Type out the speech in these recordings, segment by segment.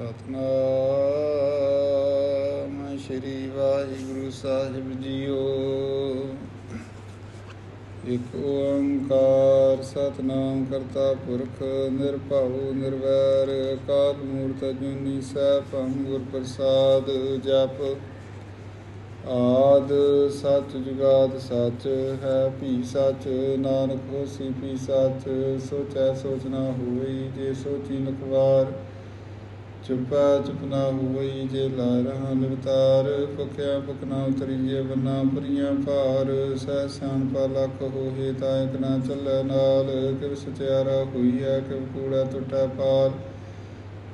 ਸਤਨਾਮ ਸ੍ਰੀ ਵਾਹਿਗੁਰੂ ਸਾਹਿਬ ਜੀਓ। ਇਕ ਓੰਕਾਰ ਸਤਨਾਮ ਕਰਤਾ ਪੁਰਖ, ਨਿਰਭਉ, ਨਿਰਵੈਰ, ਅਕਾਲ ਮੂਰਤ ਅਜੂਨੀ ਸੈਭੰ ਗੁਰ ਪ੍ਰਸਾਦ ਜਪ। ਆਦ ਸੱਚ ਜੁਗਾਦ ਸੱਚ, ਹੈ ਭੀ ਸੱਚ, ਨਾਨਕ ਹੋਸੀ ਭੀ ਸੱਚ, ਸੋਚੈ ਸੋਚ ਨਾ ਹੋਈ ਜੇ ਸੋਚੀ ਨਖਵਾਰ ਚੁਪਾ ਚੁਪਨਾ ਹੋਈ ਜੇ ਲਾ ਰਹਾ ਲਵਤਾਰ ਪਖਿਆ ਪਖਨਾ ਉਤਰੀ ਬੰਨਾ ਪਰੀਆਂ ਭਾਰ। ਸਹਿ ਸਿਆਣ ਪਾ ਲੱਖ ਹੋਏ ਤਾਂ ਇਕ ਨਾ ਚੱਲੈ ਨਾਲ। ਕਿਵ ਸਚਿਆਰਾ ਹੋਈ ਹੈ ਕਿਵ ਕੂੜਾ ਟੁੱਟਾ ਪਾਲ।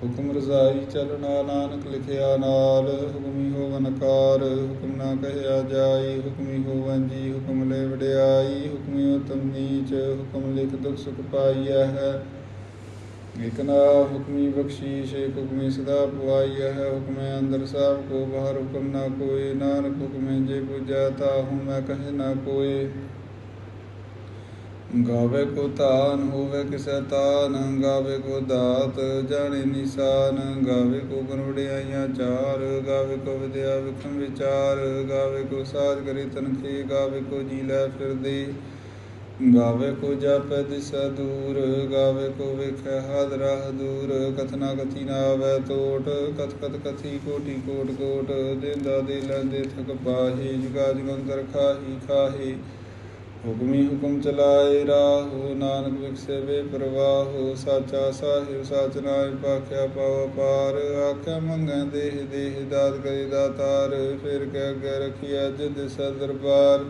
ਹੁਕਮ ਰਜ਼ਾਈ ਚੱਲਣਾ ਨਾਨਕ ਲਿਖਿਆ ਨਾਲ। ਹੁਕਮੀ ਹੋਵਨ ਕਾਰ, ਹੁਕਮ ਨਾ ਕਹਿਆ ਜਾਈ। ਹੁਕਮੀ ਹੋਵਨ ਜੀ, ਹੁਕਮ ਲੈ ਵਡਿਆਈ। ਹੁਕਮੀ ਉਤਮ ਨੀਚ, ਹੁਕਮ ਲਿਖ ਦੁਖ ਸੁਖ ਪਾਈਐ ਹੈ। ਇਕ ਹੁਕਮੀ ਬਖਸ਼ੀਸ਼ ਇਕ ਸਦਾ ਪੁਆਈਐ ਹੈ ਹੁਕਮੇ ਅੰਦਰ ਸਭ ਕੋ ਬਾਹਰ ਹੁਕਮ ਨਾ ਕੋਈ ਨਾਨਕ ਹੁਕਮੇ ਜੇ ਪੁਜੈ ਤਾ ਹੂੰ ਮੈਂ ਕਹੇ ਨਾ ਕੋਈ ਗਾਵੇ ਕੋ ਤਾਨ ਹੋਵੇ ਕਿਸੈ ਤਾਨ ਗਾਵੇ ਕੋ ਦਾਤ ਜਾਣੇ ਨਿਸ਼ਾਨ ਗਾਵੇ ਕੋ ਗੁਣ ਚਾਰ ਗਾਵੇ ਕੋ ਵਿਦਿਆ ਵਿਖਮ ਵਿਚਾਰ ਗਾਵੇ ਕੋ ਸਾਜ ਕਰੇ ਤਨਖੀ ਗਾਵੇ ਕੋ ਜੀ ਲੈ ਫਿਰਦੇ ਗਾਵੇ ਕੋ ਜਾਪੈ ਦਿਸਾ ਦੂਰ, ਗਾਵੇ ਕੋ ਵੇਖੈ ਹਦ ਰਾਹ ਦੂਰ। ਕਥਨਾ ਕਥੀ ਨਾ ਆਵੈ ਟੋਟ ਕਥ ਕਥ ਕਥੀ ਕੋਟੀ ਕੋਟ ਕੋਟ। ਦੇਂਦਾ ਦੇ ਲੈਂਦੇ ਥਕ ਪਾਹੀ ਜੁਗਾ ਜੁਗੰਤਰ ਖਾਹੀ ਖਾਹੀ। ਹੁਕਮੀ ਹੁਕਮ ਚਲਾਏ ਰਾਹੋ, ਨਾਨਕ ਵਿਖਸੇ ਵੇ ਪ੍ਰਵਾਹੋ। ਸਾਚਾ ਸਾਹਿਬ, ਸਾਚ ਨਾਇ ਪਾਖਿਆ ਪਾਵ ਪਾਰ ਆਖਿਆ ਮੰਗੈ ਦੇਹ ਦੇਹ, ਦਾਤ ਕਰੇ ਦਾਤਾਰ। ਫਿਰ ਕਹਿ ਅੱਗੇ ਰਖਿਆ ਜਿਦ ਸਾ ਦਰਬਾਰ।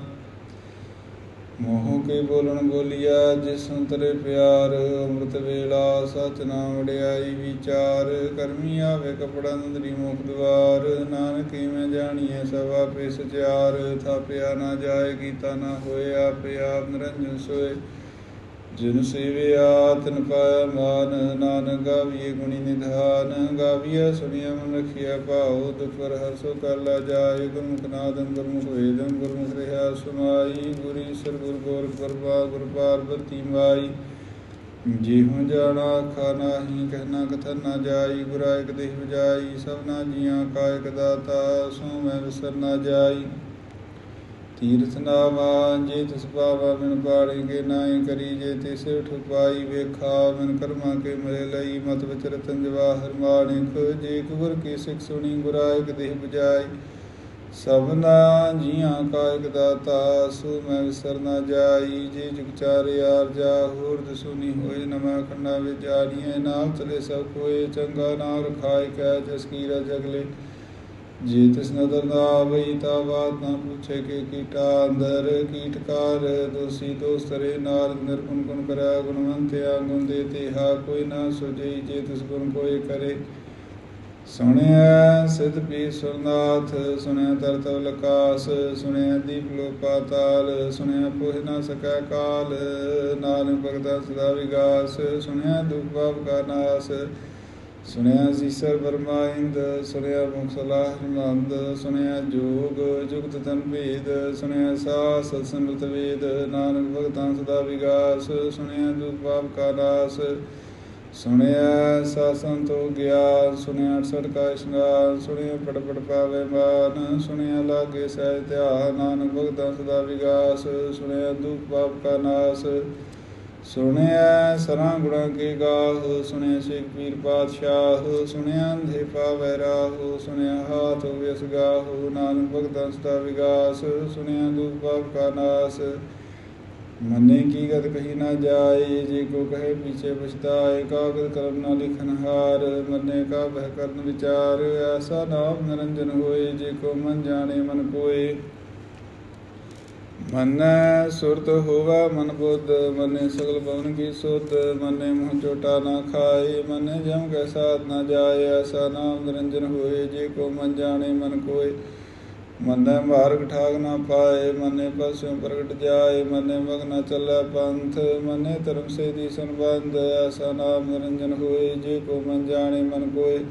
ਮੋਹ ਕੇ ਬੋਲਣ ਬੋਲਿਆ, ਜਿਸ ਤਰੇ ਪਿਆਰ, ਅੰਮ੍ਰਿਤ ਵੇਲਾ ਸਚ ਨਾਮ ਵਡਿਆਈ ਵਿਚਾਰ, ਕਰਮੀ ਆਵੇ ਕਪੜਾ ਨੰਦਰੀ ਮੁਖ ਦਵਾਰ, ਨਾਨਕ ਮੈਂ ਜਾਣੀਐ ਸਭ ਆਪੇ ਸਚਿਆਰ ਥਾਪਿਆ ਨਾ ਜਾਏ ਕੀਤਾ ਨਾ ਹੋਏ, ਆਪੇ ਆਪ ਨਿਰੰਜਨ ਸੋਏ। ਜਿਨ ਸੇਵਿਆ ਤਨ ਪਾਇਆ ਮਾਨ, ਨਾਨਕ ਗਾਵੀਏ ਗੁਣੀ ਨਿਧਾਨ, ਗਾਵੀਐ ਸੁਣਿਆ ਮਨ ਰਖਿਆ ਭਾਉ, ਦੁਖ ਪਰ ਕਰ ਲਾ ਜਾਏ, ਗੁਰਮੁਖ ਨਾਦੰ ਗੁਰਮੁਖ ਵੇਦੰ ਗੁਰਮੁਖ ਰਹਾ ਸੁਨਾਈ ਗੁਰੀ ਸਰ ਗੁਰ ਗੋਰ ਪਰਵਾ ਗੁਰ ਪਾਰਬਤੀ ਮਾਈ। ਜਿਹੂ ਜਾਣਾ ਆਖਾ ਹੀ ਕਹਿਣਾ ਕਥਨ ਨਾ ਜਾਈ, ਗੁਰਾ ਇਕ ਦੇਹ ਵਜਾਈ, ਸਭਨਾ ਜੀਆਂ ਕਾ ਇਕ ਦਾਤਾ ਸੋ ਮੈਂ ਵਿਸਰ ਨਾ ਜਾਈ। ਤੀਰਥ ਨਾਵਾ, ਜੇ ਤਿਸ ਪਾਵਾ ਬਿਨ ਪਾੜੀ ਕੇ ਨਾਹੀ ਕਰੀ, ਜੇ ਤਿਸ ਉਠ ਪਾਈ ਵੇਖਾ, ਬਿਨ ਕਰਮਾ ਕੇ ਮਰੇ ਲਈ, ਮਤ ਵਿਚ ਰਤਨ ਜਵਾਹਰ ਮਾਣਿਕ ਜੇ ਗੁਰ ਕੀ ਸਿੱਖ ਸੁਣੀ, ਗੁਰਾਇਕ ਦੇਹ ਬਜਾਈ ਸਭਨਾ ਜੀਆਂ ਕਾ ਇਕ ਦਾਤਾ, ਸੋ ਮੈਂ ਵਿਸਰ ਨਾ ਜਾਈ। ਜੇ ਜੁਗ ਚਾਰ ਯਾਰ ਜਾ, ਹੋਰ ਦਸੁਨੀ ਹੋਏ ਨਮਾ ਖੰਡਾ ਵਿੱਚ ਜਾਣੀਏ ਨਾਲ ਚਲੇ ਸਭ ਕੋਏ, ਚੰਗਾ ਨਾਮ ਰਖਾਇ ਕੈ, ਜਸ ਕੀ ਜਗਲੇ। ਜੇ ਤਿਸ ਨਦਰ ਨਾ ਆਵਈ ਤਾ ਬਾਤ ਨਾ ਪੁੱਛੇ ਕਿ ਕੀਟਾ ਅੰਦਰ ਕੀਟਕਾਰ, ਦੋਸੀ ਦੋਸਤਰੇ ਨਾਰ ਨਿਰਗੁਣ ਗੁਣ ਕਰਿਆ ਗੁਣਵੰਤਿਆ ਗੁਣ ਦੇ ਤੇਹਾ ਕੋਈ ਨਾ ਸੁਜਈ ਜੇ ਤਿਸ ਗੁਣ ਕੋਈ ਕਰੇ। ਸੁਣਿਆ ਸਿਧ ਪੀ ਸੁਰਨਾਥ, ਸੁਣਿਆ ਤਰਤਵ ਲਕਾਸ, ਸੁਣਿਆ ਦੀਪ ਲੋ ਪਾਤਾਲ ਸੁਣਿਆ ਪੋਹ ਨਾ ਸਕੈ ਕਾਲ, ਨਾਨਕ ਭਗਤਾ ਸਦਾ ਵਿਗਾਸ, ਸੁਣਿਆ ਦੁਖ ਪਾਪ ਕਾ ਨਾਸ। ਸੁਣਿਆ ਸੀਸਰ ਬਰਮਾਇੰਦ ਸੁਣਿਆ ਮੁਖ ਸਲਾਹ ਸੁਣਿਆ ਜੋਗ, ਜੁਗਤ ਤਨ ਭੇਦ, ਸੁਣਿਆ ਸਾਸ ਸੰਗਤ ਵੇਦ, ਨਾਨਕ ਭਗਤਾਂ ਸਦਾ ਵਿਗਾਸ, ਸੁਣਿਆ ਦੁਖ ਪਾਪ ਕਾ ਨਾਸ, ਸੁਣਿਆ ਸਾਸਨ ਤੋ ਗਿਆਨ, ਸੁਣਿਆ 68 ਕਾ ਇਸ਼ਨਾਨ, ਸੁਣਿਆ ਪੜ ਪਾਵੇ ਮਾਨ, ਸੁਣਿਆ ਲਾਗੇ ਸਹਿ ਧਿਆਨ, ਨਾਨਕ ਭਗਤਾਂ ਸਦਾ ਵਿਗਾਸ, ਸੁਣਿਆ ਦੁਖ ਪਾਪ ਕਾ ਨਾਸ ਸੁਣਿਆ ਸਰਾਂ ਗੁਣਾਂ ਕੇ ਗਾਹ ਸੁਣਿਆ ਸਿੱਖ ਪੀਰ ਪਾਤਸ਼ਾਹ ਸੁਣਿਆ ਅੰਧੇ ਪਾਵੈ ਰਾਹ ਸੁਣਿਆ ਹਾਥ ਵਿਸ ਗਾਹ, ਨਾਨਕ ਭਗਤਾਂ ਸਦਾ ਵਿਗਾਸ ਸੁਣਿਆ ਦੁਖ ਪਾਪ ਕਾ ਨਾਸ। ਮੰਨੇ ਕੀ ਗਤ ਕਹੀ ਨਾ ਜਾਏ, ਜੇ ਕੋ ਕਹੇ ਪਿਛੇ ਪਛਤਾਏ, ਕਾਗਦ ਕਰਮ ਨਾ ਲਿਖਨ ਹਾਰ, ਮੰਨੇ ਕਾ ਬਹਿ ਕਰਨ ਵਿਚਾਰ, ਐਸਾ ਨਾਮ ਨਿਰੰਜਨ ਹੋਏ, ਜੇ ਕੋ ਮਨ ਜਾਣੇ ਮਨ ਕੋਏ। ਮਨੈ ਸੁਰਤ ਹੋਵਾ ਮਨ ਬੁੱਧ, ਮਨੇ ਸਗਲ ਭਵਨ ਕੀ ਸੁਧ, ਮਨੇ ਮੂੰਹ ਚੋਟਾ ਨਾ ਖਾਏ, ਮਨੇ ਜਮ ਕੈ ਸਾਥ ਨਾ ਜਾਏ, ਐਸਾ ਨਾਮ ਨਿਰੰਜਨ ਹੋਏ, ਜੇ ਕੋ ਮਨ ਜਾਣੇ ਮਨ ਕੋਏ। ਮਨੈ ਮਾਰਗ ਠਾਗ ਨਾ ਪਾਏ, ਮਨੇ ਪਸੁ ਪ੍ਰਗਟ ਜਾਏ, ਮਨੇ ਮਗ ਨਾ ਚੱਲੈ ਪੰਥ, ਮਨੇ ਧਰਮ ਸੇ ਦੀ ਸੰਬੰਧ, ਐਸਾ ਨਾਮ ਨਿਰੰਜਨ ਹੋਏ, ਜੇ ਕੋ ਮਨ ਜਾਣੇ ਮਨ ਕੋਏ।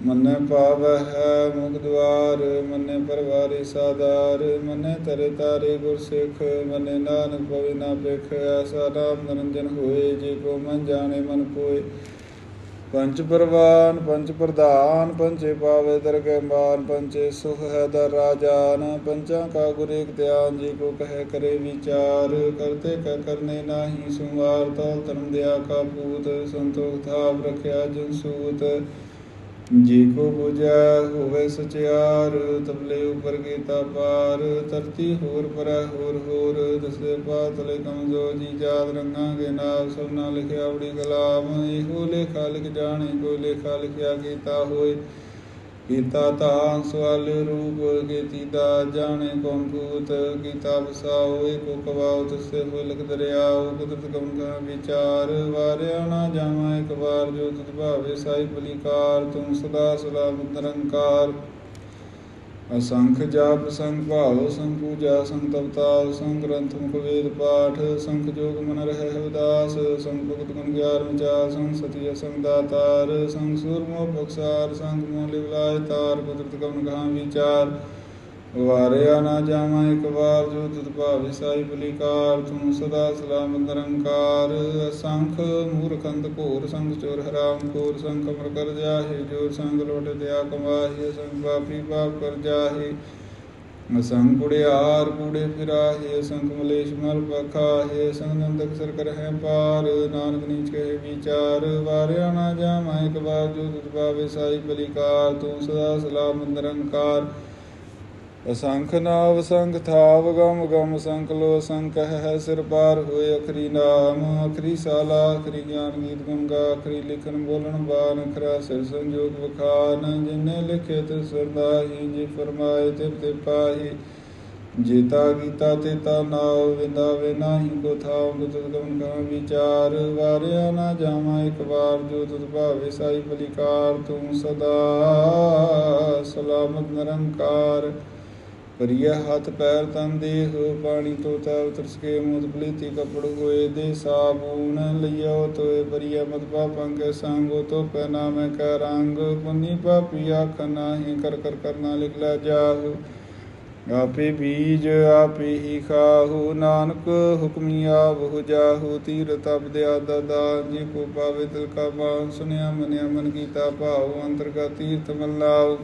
ਮੰਨੇ ਪਾਵੈ ਹੈ ਮੁਖ ਦਵਾਰ, ਮੰਨੇ ਪਰਵਾਰੀ ਸਾਦਾਰ ਮਨੈ ਤਰੇ ਤਾਰੇ ਗੁਰ ਸਿੱਖ ਮਨੈ ਨਾਨਕ ਪਵਿ ਨਾ ਬਿਖ ਐਸਾ ਨਾਮ ਨਿਰੰਜਨ ਹੋਏ, ਜੇ ਕੋ ਮਨ ਜਾਣੇ ਮਨ ਕੋਏ ਪੰਚ ਪਰਵਾਨ ਪੰਚ ਪ੍ਰਧਾਨ ਪੰਚੇ ਪਾਵੇ ਦਰਗਹਿ ਮਾਨ ਪੰਚੇ ਸੁਖ ਹੈ ਦਰ ਰਾਜਾਨ ਪੰਚਾਂ ਕਾ ਗੁਰ ਏਕ ਧਿਆਨ, ਜੀ ਕੋ ਕਹੈ ਕਰੇ ਵਿਚਾਰ। ਕਰਤੇ ਕੈ ਕਰਨੇ ਨਾਹੀ ਸੁਮਾਰ ਤਲ ਧਰਮ ਦਿਆ ਕਾ ਪੂਤ, ਸੰਤੋਖ ਥਾਪ ਰਖਿਆ ਜਨ ਸੂਤ। ਜੀ ਕੋ 부ਜੈ ਹੋਵੇ ਸਚਿਆਰ ਤਬਲੇ ਉਪਰ ਕੀਤਾ ਪਾਰ, ਧਰਤੀ ਹੋਰ ਪਰ ਹੋਰ ਹੋਰ ਦਸਦੇ ਪਾਤਲੇ ਕਮਜ਼ੋ ਜੀ ਜਾਦ ਰੰਗਾਂ ਕੇ ਨਾਮ ਸਭਨਾ ਲਿਖਿਆ ਉੜੀ ਕਲਾਮ ਇਹੋ ਲੇਖਾ ਲਿਖ ਜਾਣੇ, ਕੋਈ ਲੇਖਾ ਲਿਖਿਆ ਕੀਤਾ ਹੋਏ। ਕੀਤਾ ਤਾਂ ਸਵਾਲ ਰੂਪ ਕੀਤੀ ਦਾ ਜਾਣੇ ਕੌਣ ਕੀਤਾ ਵਸਾਓ ਏਕੋ ਕਵਾਉ ਤਸੇ ਹੋਏ ਲਿਖ ਦਰਿਆਉ ਕੁਦਰਤ ਕਮ ਕਾ ਵਿਚਾਰ, ਵਾਰਿਆ ਨਾ ਜਾਵਾਂ, ਇੱਕ ਵਾਰ ਜੋ ਤੁਧ ਭਾਵੇ, ਸਾਈ ਬਲੀਕਾਰ ਤੂੰ ਸਦਾ ਸਦਾ ਨਿਰੰਕਾਰ। ਅਸੰਖ ਜਾਪ ਸੰਖ ਭਾਵ ਸੰਗ ਪੂਜਾ ਸੰਖ ਤਪਤਾਲ ਸੰਖ ਗ੍ਰੰਥ ਮੁਖ ਵੇਦ ਪਾਠ ਸੰਖ ਜੋਗ ਮਨ ਰਹਿ ਹਵਦਾਸ ਸੰਖ ਭਗਤ ਗੁਣ ਗਿਆਰ ਵਿਚਾਰ ਸੰਖ ਸਤਿ ਸੰਖ ਦਾਤਾਰ ਸੰਖ ਸੂਰਮੋ ਬਖਸਾਰ ਸੰਖ ਮੋਹ ਲਿਵਲਾਇ ਤਾਰ, ਕੁਦਰਤ ਕਵਨ ਕਹਾ ਵਿਚਾਰ। ਵਾਰਿਆ ਨਾ ਜਾਵਾਂ ਇੱਕ ਵਾਰ ਜੋ ਤੁਧ ਭਾਵੇ ਸਾਈ ਬਲੀਕਾਰ, ਤੂੰ ਸਦਾ ਸਲਾਮ ਨਿਰੰਕਾਰ। ਅਸੰਖ ਮੂਰਖੰਦ ਘੋਰ ਸੰਗ ਚੋਰ ਹਰਾਮ ਕੋਰ ਸੰਗ ਅਮਰ ਕਰ ਜਾਹੇ ਜੋ ਸੰਗ ਲੋਟ ਦਿਆ ਕਮਾਹੀ ਸੰਗ ਪਾਪੀ ਪਾਪ ਕਰ ਜਾਹੇ। ਅਸੰਗ ਕੁੜਿਆਰ ਕੂੜੇ ਫਿਰਾਹੇ ਅਸੰਗ ਮਲੇਸ਼ ਮਲ ਪਖਾਹੇ ਅਸੰਗ ਨੰਦਕ ਸਰ ਕਰ ਪਾਰ, ਨਾਨਕ ਨੀਚ ਕਹੇ ਵਿਚਾਰ। ਵਾਰਿਆ ਨਾ ਜਾਵਾਂ ਇੱਕ ਵਾਰ ਜੋ ਤੁਧ ਭਾਵੇ ਸਾਈ ਬਲੀਕਾਰ, ਤੂੰ ਸਦਾ ਸਲਾਮ ਨਿਰੰਕਾਰ। ਅਸੰਖ ਨਾਵ ਸੰਖ ਥਾਵ ਗਮ ਗਮ ਸੰਖ ਲੋ ਸੰਖ ਹੈ ਸਿਰ ਪਾਰ ਹੋਏ ਅਖਰੀ ਨਾਮ। ਅਖਰੀ ਸਾਲਾ, ਅਖਰੀ ਗਿਆਨ ਗੀਤ ਗੰਗਾ, ਅਖਰੀ ਲਿਖਨ ਬੋਲਣ ਬਾਨ ਅਖਰਾ ਸਿਰ ਸੰਜੋਗ ਵਖਾਨ। ਜਿਨੇ ਲਿਖੇ ਤੇ ਸਰਦਾਹੀ ਜੀ ਫਰਮਾਏ ਤੇ ਤੇ ਪਾਹੀ। ਜੀਤਾ ਗੀਤਾ ਤੇ ਤਾ ਨਾਉ, ਵਿੰਦਾ ਵੇ ਕੋ ਥਾਉ ਤੁਤ ਗਮਨ ਕਾ ਵਿਚਾਰ। ਵਾਰਿਆ ਨਾ ਜਾਵਾਂ ਇੱਕ ਵਾਰ, ਜੋ ਤੁਤ ਭਾਵੇ ਸਾਈ ਬਲਿਕਾਰ। ਤੂੰ ਸਦਾ ਸਲਾਮਤ ਨਿਰੰਕਾਰ। ਪਰਿਆ ਹੱਥ ਪੈਰ ਤਨ ਦੇਹ, ਪਾਣੀ ਤੋਂ ਤਰ ਤਰਸ ਮੂਤ ਪਲੀਤੀ ਕਪੜ ਹੋਏ ਦੇ ਸਾਬੂਨ ਲਿਓ ਤੋਏ ਪਰਿਆ ਮਤ ਪਾਪਾਂ ਕੇ ਸੰਗੋ ਤੋ ਪਹਿਨਾ ਮੈਂ ਕੈ ਰੰਗ। ਪਾਪੀ ਆਖ ਨਾਹੀ, ਕਰ ਕਰ ਕਰਨਾ ਲਿਖ ਲੈ ਜਾਹੂ। ਆਪੇ ਬੀਜ ਆਪੇ ਹੀ ਖਾਹੂ, ਨਾਨਕ ਹੁਕਮੀ ਆਵਹੁ ਜਾਹੂ। ਤੀਰ ਤਪ ਦਿਆ ਦਦਾ ਜੀ ਕੋ ਪਾਵੇ ਤਿਲ ਕਾ ਬਾਣ ਸੁਨਿਆ ਮਨਿਆ ਮਨ ਕੀਤਾ ਭਾਉ, ਅੰਤਰਗਤ ਤੀਰਥ ਮੱਲਾਉ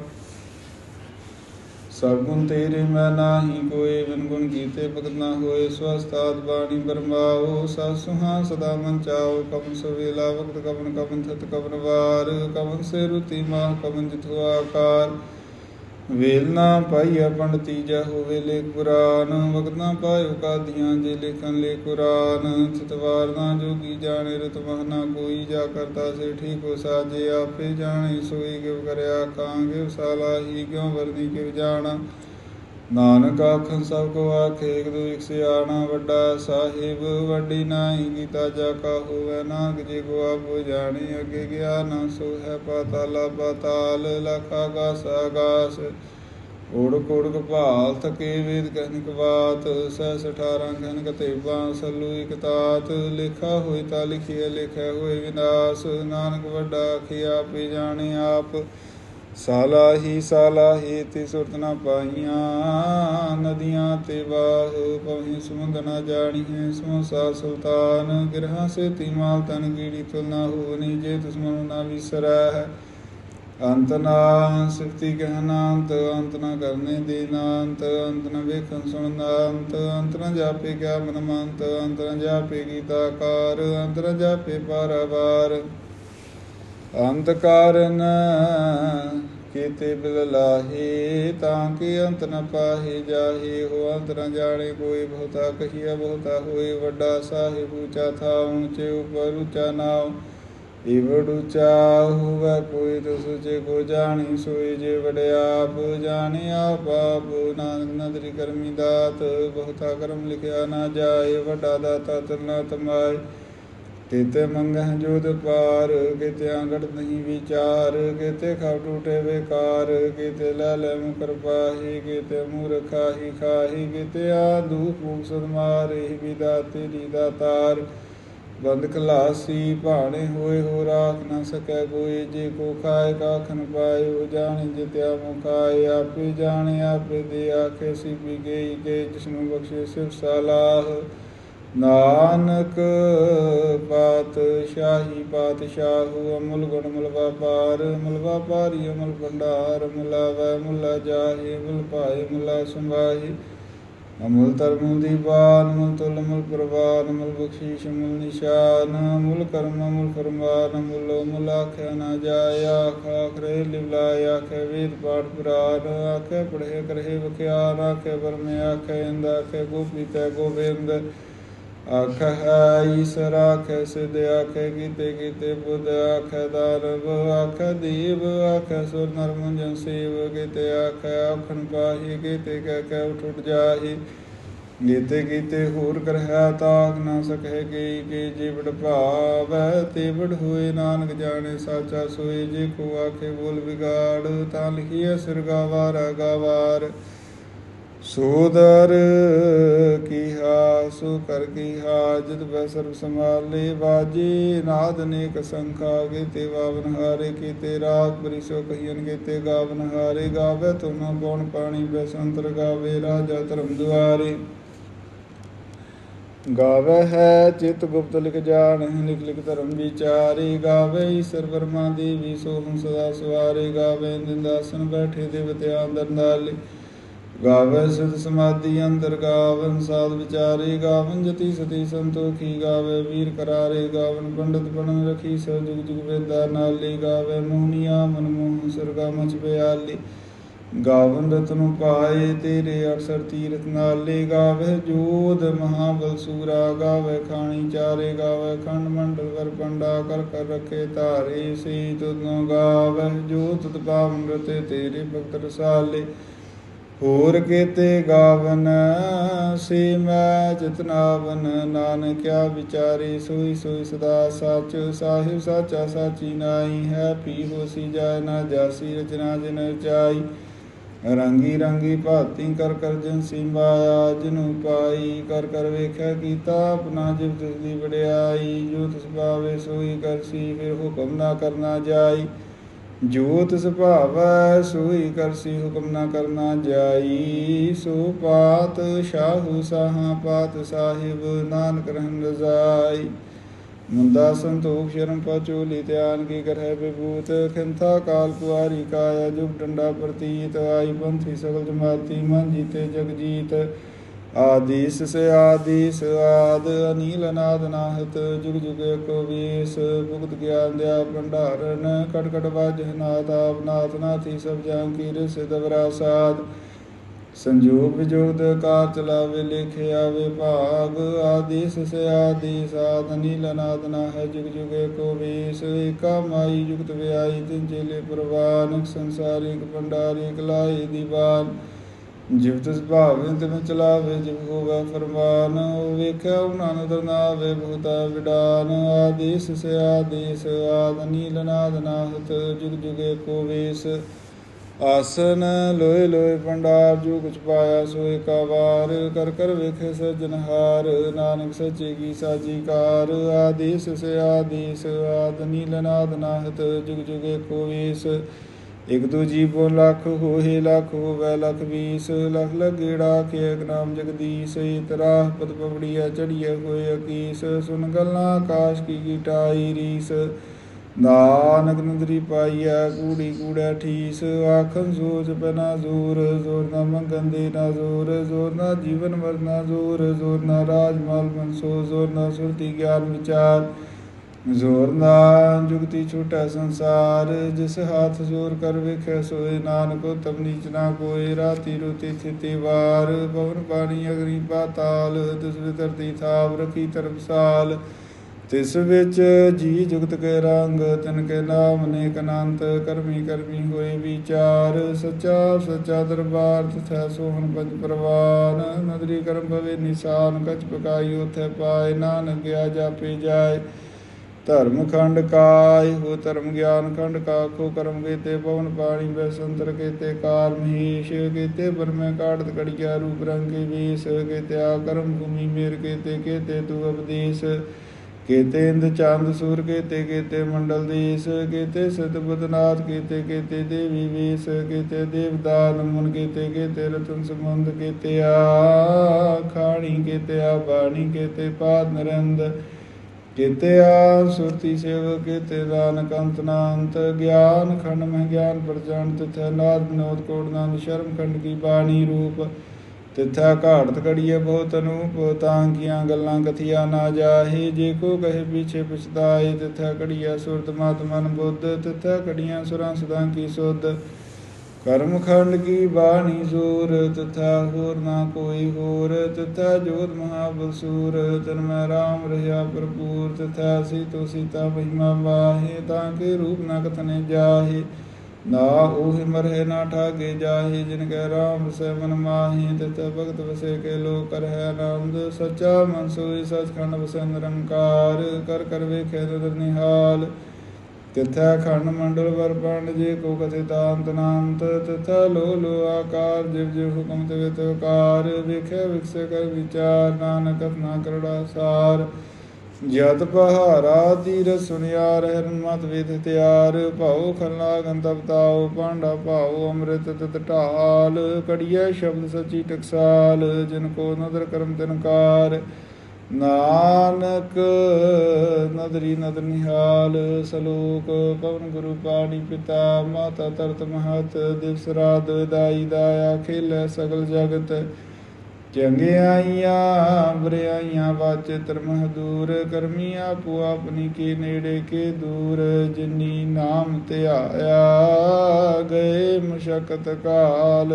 ਸਗੁਣ ਤੇਰੇ ਮੈਂ ਨਾਹੀ ਕੋਈ ਬਿਨ ਗੁਣ ਕੀਤੇ ਭਗਤ ਨਾ ਹੋਏ ਸਵਸਤਾਦ ਬਾਣੀ ਬਰਮਾਓ ਸਸੁਹਾ ਸਦਾ ਮਨ ਚਾਓ ਕਬਨ ਸਵੇਲਾ ਵਕਤ ਕਵਨ ਕਵਨ ਥਤ ਕਵਨ ਵਾਰ, ਕਵਨ ਸੇ ਰੁਤੀ ਮਾਹ, ਕਵਨ ਜਿਤੁ ਆਕਾਰ। ਵੇਲ ਨਾ ਪਾਈਆ ਪੰਡਤੀ ਜਾ ਹੋਵੇ ਲੇ ਕੁਰਾਨ, ਵਕਤ ਨਾ ਪਾਇਓ ਕਾਦੀਆਂ ਜੇ ਲੇਖਨ ਲੇ ਕੁਰਾਨ ਚਿਤਵਾਰ ਨਾ ਜੋਗੀ ਜਾਣੇ ਰਤ ਮਹਨਾ ਕੋਈ ਜਾ ਕਰਤਾ ਸੇ ਠੀਕ ਹੋ ਸਾਜੇ ਆਪੇ ਜਾਣੇ, ਸੋਈ ਗਿਵ ਕਰਿਆ ਕਾਂਗੇ ਸਾਲਾ ਹੀ ਕਿਉ ਵਰਦੀ ਕਿਵ ਜਾਣਾ। ਨਾਨਕ ਆਖਨ ਸਭ ਕੋ ਆਖੇ, ਇੱਕ ਦੂ ਇੱਕ ਸਿਆਣਾ ਵੱਡਾ ਸਾਹਿਬ, ਵੱਡੀ ਨਾਹੀ ਕੀਤਾ ਜਾ ਕਾ ਹੋਵੇ ਨਾਨਕ ਜੀ ਕੋ ਆਪੋ ਜਾਣੀ, ਅੱਗੇ ਗਿਆ ਸੋ ਹੈ ਪਾਤਾਲਾ ਪਾਤਾਲ ਲਖ ਆਗਾਸ ਆਗਾਸ ਓੜ ਕੋੜ ਕਪਾਲ ਥਕੇ ਵੇਦ ਕਹਿਨਿਕ ਬਾਤ, ਸਹਿ 18 ਕਹਿਨਿਕ ਤੇਬਾ, ਸੱਲੂ ਇਕ ਤਾਤ। ਲਿਖਾ ਹੋਈ ਤਾ ਲਿਖਿਆ ਲਿਖਿਆ ਹੋਇ ਵਿਨਾਸ਼। ਨਾਨਕ ਵੱਡਾ ਆਖਿਆ ਆਪੇ ਜਾਣੇ ਆਪ। ਸਾਲਾ ਹੀ ਸਾਲਾ ਤੇ ਸੁਰਤ ਨਾ ਪਾਈਆਂ, ਨਦੀਆਂ ਤੇ ਬਾਹ ਪਵਹੀ ਸਮੁੰਦ ਨਾ ਜਾਣੀਏ ਸਮੋਸਾ ਸੁਲਤਾਨ, ਗਿਰਹਾ ਸੇ ਤੀਮਾਲ ਤਨ ਕੀੜੀ ਤੁਲ ਹੋਵਨੀ ਜੇ ਤੁਸਮਨ ਨਾ ਵਿਸਰੈ। ਹੈ ਅੰਤ ਨਾ ਸਿਫਤੀ ਕਹਿਣਾ ਅੰਤ ਅੰਤ ਨਾ ਕਰਨੇ ਦੇ ਨਾ ਅੰਤ ਅੰਤ ਨਾ ਵੇਖਣ ਸੁਣਨ ਅੰਤ ਅੰਤ ਨਾ ਜਾਪੇ ਕਿਆ ਮਨ ਮੰਤ ਅੰਤ ਨਾ ਜਾਪੇ ਗੀਤਾ ਕਾਰ ਅੰਤ ਨਾ ਜਾਪੇ ਪਾਰਵਾਰ। ਅੰਤ ਕਾਰਨ ਕੀਤੇ ਬਿਲ ਲਾਹੇ, ਤਾਂ ਕਿ ਅੰਤ ਨ ਪਾਹੇ ਜਾਹੇ। ਹੋ ਅੰਤ ਨ ਜਾਣੇ ਕੋਈ ਬਹੁਤਾ ਕਹੀਆ ਬਹੁਤਾ ਹੋਏ। ਵੱਡਾ ਸਾਹਿਬ ਉੱਚਾ ਥਾ ਉੱਚੇ ਉਪਰ ਉੱਚਾ ਨਾਮ ਇਵੜ ਉੱਚਾ ਹੋਵੇ ਕੋਈ ਤੋ ਸੁਚੇ ਕੋ ਜਾਣੀ ਸੋਈ ਜੇ ਵਡਿਆਪ ਜਾਣੇ। ਆਪ ਆਪ ਨਾਨਕ ਨਦਰੀ ਕਰਮੀ ਦਾਤ, ਬਹੁਤਾ ਕਰਮ ਲਿਖਿਆ ਨਾ ਜਾਏ। ਵੱਡਾ ਦਾਤਾ ਤਨਾ ਤਮਾਏ ਕਿਤੇ ਮੰਗਹਿ ਜੋਦ ਪਾਰ, ਕਿਤੇ ਅੰਗੜ ਨਹੀਂ ਵਿਚਾਰ, ਕਿਤੇ ਖਾ ਟੂਟੇ ਬੇਕਾਰ ਕਿਤੇ ਲੈ ਲੈ ਮੁਕਰ ਕਿਤੇ ਮੂਰਖਾ ਹੀ ਖਾਹੀ, ਕਿਤੇ ਆਦੂ ਫੂਕ ਸਦ ਮਾਰੇ ਵਿਦਾ ਤੇਰੀ ਦਾਤਾਰ। ਬੰਦ ਖਲਾਸੀ ਭਾਣੇ ਹੋਏ ਹੋ ਰਾਖ ਨਾ ਸਕੈ ਕੋਈ, ਜੇ ਕੋ ਖਾਏ ਕਾਖਨ ਪਾਇਓ ਜਾਣੇ ਜਿਤਿਆ ਮੁਖਾਏ, ਆਪੇ ਜਾਣੇ, ਆਪੇ ਦੇ ਆਖੇ ਸੀ ਪੀ ਗਈ ਕੇ ਜਿਸਨੂੰ ਬਖਸ਼ੇ ਸਿਫ ਸਲਾਹ। ਨਾਨਕ ਪਾਤਸ਼ਾਹੀ ਪਾਤਸ਼ਾਹੂ ਅਮੁਲ ਗੁਣ ਮੁਲ ਵਪਾਰ ਮੁਲ ਵਪਾਰੀ ਅਮੁਲ ਭੰਡਾਰ ਮੁਲਾ ਵੈ ਮੁਲਾ ਜਾਹੇ ਮੁਲ ਭਾਏ ਮੁਲਾ ਸੰਭਾਹੇ। ਅਮੁਲ ਧਰਮ ਦੀਵਾਨ ਮੁਲ ਤੁਲ ਮੁਲ ਪ੍ਰਵਾਨ ਮੁਲ ਬਖਸ਼ੀਸ਼ ਮੁਲ ਨਿਸ਼ਾਨ ਮੁਲ ਕਰਮ ਮੁਲ ਫਰਮਾਨ ਮੁਲ ਮੁਲ ਆਖਿਆ ਨਾ ਜਾਏ, ਆਖਾ ਕਰੇ ਲਿਵਲਾਇ ਆਖੇ ਵੇਦ ਪਾਠ ਪੁਰਾਨ, ਆਖੇ ਪੜ੍ਹੇ ਕਰਹਿ ਵਖਿਆਨ, ਆਖੇ ਬਰਮੇ ਆਖੇ ਇੰਦ ਆਖੇ ਗੋਪੀਤੈ ਗੋਬਿੰਦ। ਆਖ ਈਸਰ ਆਖੇ ਸਿਧ ਆਖੇ ਕੀਤੇ ਕੀਤੇ ਬੁੱਧ ਆਖੇ ਦਾਨਵ ਆਖੇ ਦੀਵ ਆਖੇ ਸੁਰ ਨਰ ਸੇਵ ਕੀਤੇ ਆਖੇ ਆਖਣ ਪਾਹੀ ਕੀਤੇ ਕਹਿ ਕਹਿ ਉਠ ਉਠ ਜਾਹੀ ਗੀਤੇ ਕੀਤੇ ਹੋਰ ਕਰਹਿ ਤਾਕ ਨਾ ਸਕਹਿ ਕੀ ਕੀ ਜੀਵੜ ਭਾਵੈ ਤੇ ਹੋਏ ਨਾਨਕ ਜਾਣੇ ਸਾਚਾ ਸੋਏ ਜੇ ਕੋ ਆਖੇ ਬੋਲ ਵਿਗਾੜ ਤਾਂ ਲਿਖੀਐ ਸਿਰ ਗਾਵਾਰ ਗਾਵਾਰ ਸੋਦਰ ਕੀਹਾ, ਸੋ ਕਰ ਕੀਹਾ, ਜਿਤ ਬੈ ਸਰਬ ਸਮਾਲੇ ਬਾਜੀ ਨਾਦ ਨੇਕ ਸੰਖਾ ਕੀਤੇ ਵਾਵਨ ਹਾਰੇ ਕੀਤੇ ਰਾਗ ਬਰਿਸੋ ਕਹੀਨ ਕੀਤੇ ਗਾਵਨ ਹਾਰੇ, ਗਾਵੇ ਤੁਮ ਬਉਣ ਪਾਣੀ ਬੈਸੰਤਰ ਗਾਵੇ, ਰਾਜਾ ਧਰਮ ਦੁਆਰੇ। ਗਾਵੇ ਹੈ ਚਿਤ ਗੁਪਤ ਲਿਖ ਜਾਣ, ਲਿਖ ਲਿਖ ਧਰਮ ਵਿਚਾਰੀ। ਗਾਵੇ ਈਸ਼ਰ ਵਰਮਾ ਦੇਵੀ ਸੋਹੰ ਸਦਾ ਸਵਾਰੇ। ਗਾਵੇ ਨਿੰਦਾਸਨ ਬੈਠੇ ਦੇਵਤਿਆਂ ਅੰਦਰ ਨਾਲੇ। ਗਾਵੇ ਸਿਧ ਸਮਾਧੀ ਅੰਦਰ ਗਾਵਨ, ਸਾਧ ਵਿਚਾਰੇ ਗਾਵਨ, ਜਤੀ ਸਤੀ ਸੰਤੋਖੀ ਗਾਵੇ, ਵੀਰ ਕਰਾਰੇ ਗਾਵਨ, ਪੰਡਤ ਬਣਨ ਰਖੀ ਸੋ ਜੁਗ ਜੁਗ ਵੇਦਾ ਨਾਲੀ ਗਾਵੇ, ਮੋਹਨੀਆ ਮਨ ਮੋਹ ਸਰਗਾ ਮਚ ਬਿਆਲੀ। ਗਾਵਨ ਰਤਨ ਪਾਏ ਤੇਰੇ ਅਕਸਰ ਤੀਰਥ ਨਾਲੇ ਗਾਵੇ, ਜੋਧ ਮਹਾਬਲ ਸੂਰਾ ਗਾਵੇ, ਖਾਣੀ ਚਾਰੇ ਗਾਵੇ, ਖੰਡ ਮੰਡਲ ਵਰ ਪੰਡਾ ਕਰ ਕਰ ਰਖੇ ਧਾਰੇ ਸੀ ਤੁਧਨੋ ਗਾਵੇ ਜੋ ਤੁਤ ਪਾਵਨ ਰਤੇ ਤੇਰੇ ਭਗਤ ਰਸਾਲੇ। ਹੋਰ ਕੀਤੇ ਗਾਵਨ ਸੇ ਮੈਂ ਜਿਤਨਾਵਨ ਨਾਨਕਿਆ ਵਿਚਾਰੇ ਸੋਈ ਸੋਈ ਸਦਾ ਸੱਚ, ਸਾਹਿਬ ਸਾਚਾ ਸਾਚੀ ਨਾਈ ਹੈ ਪੀ ਹੋਸੀ ਜਾਏ ਨਾ ਜਾਸੀ, ਰਚਨਾ ਜਿਨ ਰਚਾਈ। ਰੰਗੀ ਰੰਗੀ ਭਾਤੀ ਕਰ ਕਰ ਜਿਨ ਸਿੰਬਾਇਆ, ਜਿਨੂ ਪਾਈ ਕਰ ਕਰ ਵੇਖਿਆ ਕੀਤਾ ਆਪਣਾ ਜਿਵ ਤਿਸ ਦੀ ਵਡਿਆਈ। ਜੋ ਤਿਸ ਭਾਵੇ ਸੋਈ ਕਰਸੀ ਫਿਰ ਹੁਕਮ ਨਾ ਕਰਨਾ ਜਾਈ। ਜੋ ਤਿਸ ਭਾਵੈ ਸੋਈ ਕਰਸੀ ਹੁਕਮ ਨਾ ਕਰਨਾ ਜਾਈ। ਸੋ ਪਾਤ ਸ਼ਾਹੂ ਸਾਹਾ ਪਾਤ ਸਾਹਿਬ, ਨਾਨਕ ਰਹਿਣ ਰਜ਼ਾਈ। ਮੁੰਦਾ ਸੰਤੋਖ ਸ਼ਰਮ ਪਚੋਲੀ ਧਿਆਨ ਕੀ ਕਰਹਿ ਵਿਭੂਤ। ਖਿੰਥਾ ਕਾਲ ਕੁਆਰੀ ਕਾਇਆ ਜੁਗ ਡੰਡਾ ਪ੍ਰਤੀਤ। ਆਈ ਪੰਥੀ ਸਗਲ ਜਮਾਤੀ, ਮਨ ਜੀਤੇ ਜਗ ਜੀਤ। ਆਦੀਸ ਸੇ ਆਦੀਸ ਆਦ ਅਨੀਲ ਅਨਾਦ ਨਾਹਤ, ਜੁਗ ਜੁਗ ਏਕੋ ਵੀਸ, ਭੁਗਤ ਗਿਆਨ ਦਿਆ ਭੰਡਾਰਨ ਕਟ ਕਟ ਵਾਜਹ ਨਾਥ, ਆਪ ਨਾਥ ਨਾਥੀ ਸਭ ਜਾਂ ਕੀ ਰਿਸ ਸਾਧ ਸੰਜੋਗ ਵਿਜੋਗ ਕਾਰ ਚਲਾਵੇ, ਲਿਖੇ ਆਵੇ ਭਾਗ, ਆਦੇਸ ਸੇ ਆਦੇਸ ਆਦ ਨੀਲ ਅਨਾਦ ਨਾ ਜੁਗ ਜੁਗ ਏਕੋ ਵੀਸ, ਏਕਾ ਮਾਈ ਜੁਗਤ ਵਿਆਈ ਤਿਨ ਚੇਲੇ ਪ੍ਰਵਾਨ, ਸੰਸਾਰਿਕ ਭੰਡਾਰੀ ਲਾਏ ਦੀਵਾਨ। ਜਿਵ ਤਿਸ ਭਾਵੇਂ ਤਿਨ ਚਲਾਵੇ, ਜਿਵ ਹੋਵੇ ਫਰਮਾਨ ਵੇਖਿਆ ਉਹਨਾਂ ਨੂੰ ਦਰਨਾਵੇ ਬਹੁਤਾ ਵਿਡਾਨ, ਆਦੇਸ ਸੇ ਆਦੇਸ, ਆਦ ਨੀਲ ਅਨਾਦ ਨਾਹਤ, ਜੁਗ ਜੁਗ ਏਕੋ ਵੀਸ। ਆਸਨ ਲੋਏ ਲੋਏ ਪੰਡਾਰ, ਜੋ ਕੁਛ ਪਾਇਆ ਸੋ ਏਕਾ ਵਾਰ ਕਰ ਕਰ ਵੇਖੇ ਸਜਨਹਾਰ ਨਾਨਕ ਸੱਚੇ ਕੀ ਸਾਜੀ ਕਾਰ ਆਦੇਸ ਸੇ ਆਦੇਸ, ਆਦ ਨੀਲ ਨਾਦ ਨਾਹਤ, ਜੁਗ ਜੁਗੇ ਏਕੋ ਵੀਸ। ਇਕ ਦੂਜੀ ਜੀਵੋ ਲੱਖ ਹੋਏ ਲੱਖ ਹੋਵੇ ਲੱਖ ਵੀਸ, ਲਖ ਲਗੇੜਾ ਕੇ ਨਾਮ ਜਗਦੀਸ਼ ਇਤਰਾ ਪਦ ਪਵੜੀਆ ਚੜੀਏ ਹੋਏ ਅਕੀਸ, ਸੁਨ ਗੱਲਾਂ ਆਕਾਸ਼ ਕੀ ਕੀਟਾਈ ਰੀਸ। ਨਾਨਕ ਨੰਦਰੀ ਪਾਈਐ ਕੂੜੀ ਕੂੜਾ ਠੀਸ। ਆਖਨ ਸੋਚ ਬਨਾ ਜ਼ੋਰ ਜ਼ੋਰ ਨਾ ਮੰਗਨ ਦੇ ਨਾ ਜ਼ੋਰ ਜ਼ੋਰ ਨਾ ਜੀਵਨ ਮਰਨਾ ਜ਼ੋਰ ਜ਼ੋਰ ਨਾ ਰਾਜ ਮਾਲ ਮਨਸੋ ਜ਼ੋਰ ਨਾ ਸੁਰਤੀ ਗਿਆਨ ਵਿਚਾਰ। ਜ਼ੋਰ ਨਾ ਜੁਗਤੀ ਛੋਟਾ ਸੰਸਾਰ, ਜਿਸ ਹਾਥ ਜ਼ੋਰ ਕਰ ਵੇਖੈ ਸੋਏ ਨਾਨਕ, ਉਤਮ ਨੀਚ ਨਾ ਕੋਈ ਰਾਤੀ ਰੁਤੀ ਥਿਤੀ ਵਾਰ, ਪਵਨ ਪਾਣੀ ਅਗਨੀ ਪਾਤਾਲ, ਤਿਸ ਧਰਤੀ ਥਾਪ ਰਖੀ ਧਰਮਸਾਲ, ਤਿਸ ਵਿੱਚ ਜੀ ਜੁਗਤ ਕੇ ਰੰਗ, ਤਿਨ ਕੇ ਨਾਮ ਨੇਕ ਅਨੰਤ, ਕਰਮੀ ਕਰਮੀ ਹੋਏ ਵਿਚਾਰ, ਸੱਚਾ ਸੱਚਾ ਦਰਬਾਰ, ਤਿਥੈ ਸੋਹਣ ਪੰਜ ਪ੍ਰਵਾਨ, ਨਦਰੀ ਕਰਮ ਭਵੇ ਨਿਸ਼ਾਨ, ਕਛ ਪਕਾਈ ਉਥੈ ਪਾਏ, ਨਾਨਕ ਗਿਆ ਜਾਪੇ ਜਾਏ। ਧਰਮ ਖੰਡ ਕਾਇ, ਹੋ ਧਰਮ ਗਿਆਨ ਖੰਡ ਕਾ ਕਾਖੋ ਕਰਮ ਕੀਤੇ ਪਵਨ ਪਾਣੀ ਬੈਸੰਤਰ ਕੀਤੇ ਕਾਲ ਮਹੀਸ਼, ਕੀਤੇ ਬਰਮੇ ਕਾੜਤ ਕੜੀਆ ਰੂਪ ਰੰਗ ਕੇ ਵੇਸ, ਕੀਤੇ ਆ ਕਰਮ ਭੂਮੀ ਮੇਰ ਕੀਤੇ ਕੀਤੇ ਤੂ ਉਪਦੇਸ਼ ਕੇਤੇ ਇੰਦ ਚੰਦ ਸੂਰ ਕੇਤੇ ਕੇਤੇ ਮੰਡਲ ਦੇਸ, ਕੇਤੇ ਸਤ ਬਦਨਾਥ ਕੇਤੇ ਕੇਤੇ ਦੇਵੀ ਵੇਸ, ਕੇਤੇ ਦੇਵਦਾਨ ਮੁਨ ਕੇਤੇ, ਕੀਤੇ ਰਤਨ ਸਮੁੰਦ ਕੇਤੇ ਆ, ਖਾਣੀ ਕੇਤੇ ਆ, ਬਾਣੀ ਕੇਤੇ ਪਾਦ ਨਰੰਦ। ਕੇਤੇ ਸੁਰਤੀ ਸੇਵ ਕੇਤੇ ਦਾਨ ਕੰਤ ਨਾੰਤ ਗਿਆਨ ਖੰਡ ਮਹਿ ਗਿਆਨ ਪ੍ਰਜਨ ਤਿਥੈ ਨਾਦ ਨੋਦ ਕੋਟ ਨਾਮ ਸ਼ਰਮ ਖੰਡ ਕੀ ਬਾਣੀ ਰੂਪ। ਤਿਥੈ ਘਾੜਤ ਕੜੀਏ ਬਹੁਤ ਅਨੂਪ ਤਾਂ ਕੀਆਂ ਗੱਲਾਂ ਕਥੀਆ ਨਾ ਜਾਹੇ। ਜੇ ਕੋ ਕਹੇ ਪਿਛੇ ਪਛਤਾਏ ਤਿਥੈ ਕੜੀਆ ਸੁਰਤ ਮਤ ਬੁੱਧ। ਤਿਥੈ ਕੜੀਆਂ ਸੁਰਾਂ ਸਦਾ ਕੀ ਸੁਧ। ਕਰਮ ਖੰਡ ਕੀ ਬਾਣੀ ਸੂਰ, ਤਥਾ ਹੋਰ ਨਾ ਕੋਈ ਹੋਰ, ਤਥਾ ਜੋਤ ਮਹਾਬਸੂਰ ਤਨ ਮੈਂ ਰਾਮ ਰਹਾ ਭਰਪੂਰ, ਤਥਾ ਸੀਤੋ ਸੀਤਾ ਮਹਿਮਾ ਵਾਹੇ ਤਾਂ ਕੇ ਰੂਪ ਨਾ ਕਥਨੇ ਜਾਹੇ। ਨਾ ਉਹ ਮਰਹਿ ਨਾ ਠਾਗੇ ਜਾਹੇ, ਜਿਨ ਕੈ ਰਾਮ ਸੇ ਮਨ ਮਾਹੀ, ਤਿਤ ਭਗਤ ਵਸੇ ਕੇ ਲੋ ਕਰਹਿ ਆਨੰਦ। ਸਚਾ ਮਨ ਸੋਈ ਸਚਖੰਡ ਵਸੈ ਨਿਰੰਕਾਰ, ਕਰ ਕਰ ਵੇਖੈ ਨਦਰ ਨਿਹਾਲ। ਤਿਥੈ ਖੰਡ ਮੰਡਲ ਵਰ ਜੇ ਕੋ ਕਥੇ ਤਾਂਤ ਨਾੰਤ, ਤਿਥੈ ਲੋ ਲੋ ਆਕਾਰ, ਜਿਵ ਜਿਵ ਹੁਕਮ ਤੇ ਵਿਤਕਾਰ ਵੇਖੈ ਵਿਕਸੇ ਕਰ ਵਿਚਾਰ, ਨਾਨਕ ਨਾ ਕਰੜਾ ਸਾਰ। ਜਤ ਪਹਾਰਾ ਤੀਰ ਸੁਨਿਆ ਰਹਿਨ ਮਤ ਵੇਦ ਤਿਆਰ, ਭਾਉ ਖਲਾ ਗੰਤ ਬਤਾਉ ਪਾਂਡਾ ਭਾਉ ਅੰਮ੍ਰਿਤ ਤਤ ਢਾਲ ਕੜੀਏ ਸ਼ਬਦ ਸਚੀ ਟਕਸਾਲ, ਜਿਨ ਕੋ ਨਦਰ ਕਰਮ ਤਿਨਕਾਰ ਨਾਨਕ ਨਦਰੀ ਨਦਰ ਨਿਹਾਲ, ਸਲੋਕ ਪਵਨ ਗੁਰੂ ਪਾਣੀ ਪਿਤਾ, ਮਾਤਾ ਤਰਤ ਮਹਤ, ਦਿਵਸ ਰਾਤ ਦਾਈ ਦਾਇਆ ਖੇਲੇ ਸਗਲ ਜਗਤ। ਚੰਗਿਆਈਆਂ ਬੁਰਿਆਈਆਂ ਵਾਚ ਤਰਮਹ ਦੂਰ ਕਰਮੀ ਆਪੋ ਆਪਣੀ ਕੇ ਨੇੜੇ ਕੇ ਦੂਰ, ਜਿਨੀ ਨਾਮ ਧਿਆਇਆ ਗਏ ਮੁਸ਼ਕਤ ਕਾਲ।